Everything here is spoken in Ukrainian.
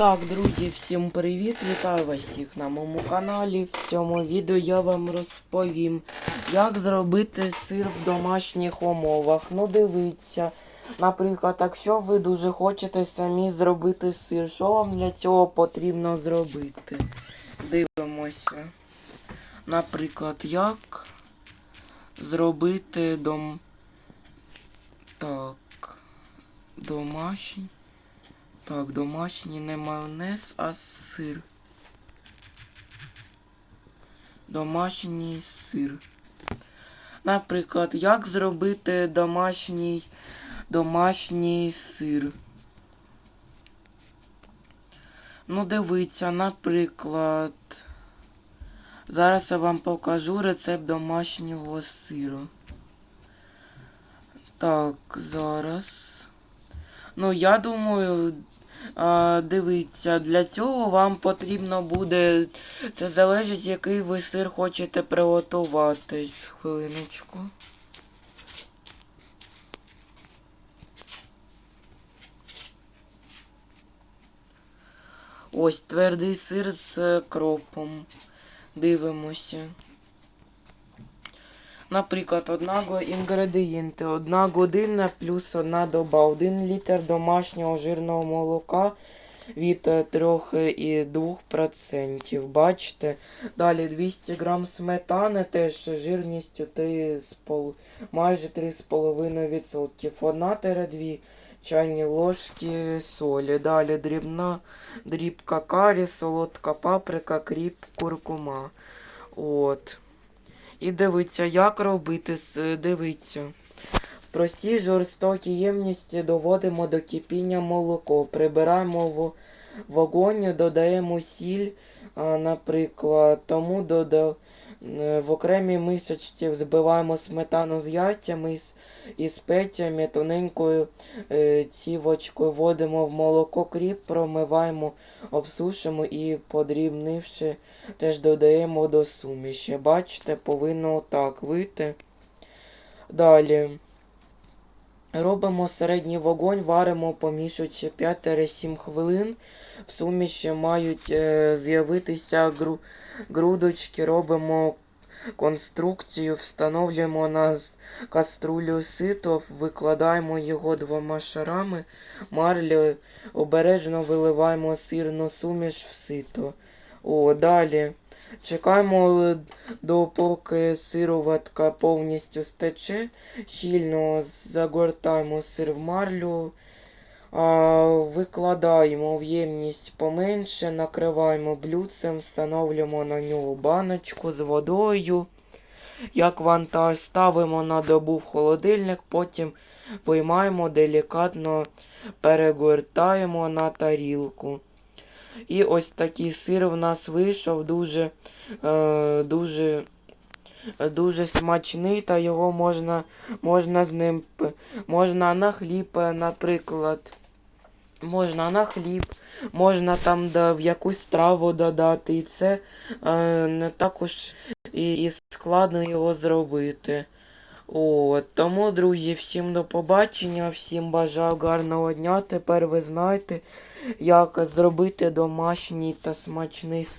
Так, друзі, всім привіт! Вітаю вас всіх на моєму каналі. В цьому відео я вам розповім, як зробити сир в домашніх умовах. Ну, дивіться, наприклад, якщо ви дуже хочете самі зробити сир, що вам для цього потрібно зробити? Дивимося. Наприклад, як зробити дом. Так. Домашній. Так, домашній не майонез, а сир. Домашній сир. Наприклад, як зробити домашній домашній сир? Ну, дивіться, наприклад. Зараз я вам покажу рецепт домашнього сиру. Так, зараз. Ну, я думаю, дивіться, для цього вам потрібно буде. Це залежить, який ви сир хочете приготуватись. Хвилиночку. Ось твердий сир з кропом. Дивимося. Наприклад, одна го- інгредієнти. Одна година плюс одна доба. Один літр домашнього жирного молока від 3,2%. Бачите? Далі 200 грам сметани, теж жирністю 3,5, майже 3,5%. Одна дві чайні ложки солі. Далі дрібна дрібка карі, солодка паприка, кріп, куркума. От. І дивиться, як робити, з дивиться. Прості жорстокі ємності доводимо до кипіння молоко, прибираємо в вогонь, додаємо сіль, наприклад, тому дода... е, в окремій мисочці взбиваємо сметану з яйцями і з- спеціями, тоненькою е, цівочкою вводимо в молоко кріп, промиваємо, обсушимо і подрібнивши теж додаємо до суміші. Бачите, повинно так вийти. Далі. Робимо середній вогонь, варимо, помішуючи 5-7 хвилин. В суміші мають е, з'явитися гру, грудочки, робимо конструкцію, встановлюємо на каструлю сито, викладаємо його двома шарами, марлю, обережно виливаємо сирну суміш в сито. О, далі. Чекаємо, е, допоки сироватка повністю стече. Щільно загортаємо сир в марлю. А, викладаємо в ємність поменше, накриваємо блюдцем, встановлюємо на нього баночку з водою. Як вантаж ставимо на добу в холодильник, потім виймаємо делікатно, перегортаємо на тарілку. І ось такий сир в нас вийшов дуже, е, дуже, дуже смачний, та його можна, можна з ним можна на хліб, е, наприклад. Можна на хліб, можна там да, в якусь страву додати. І це е, не також і, і складно його зробити. От, тому, друзі, всім до побачення, всім бажаю гарного дня. Тепер ви знаєте, як зробити домашній та смачний сир.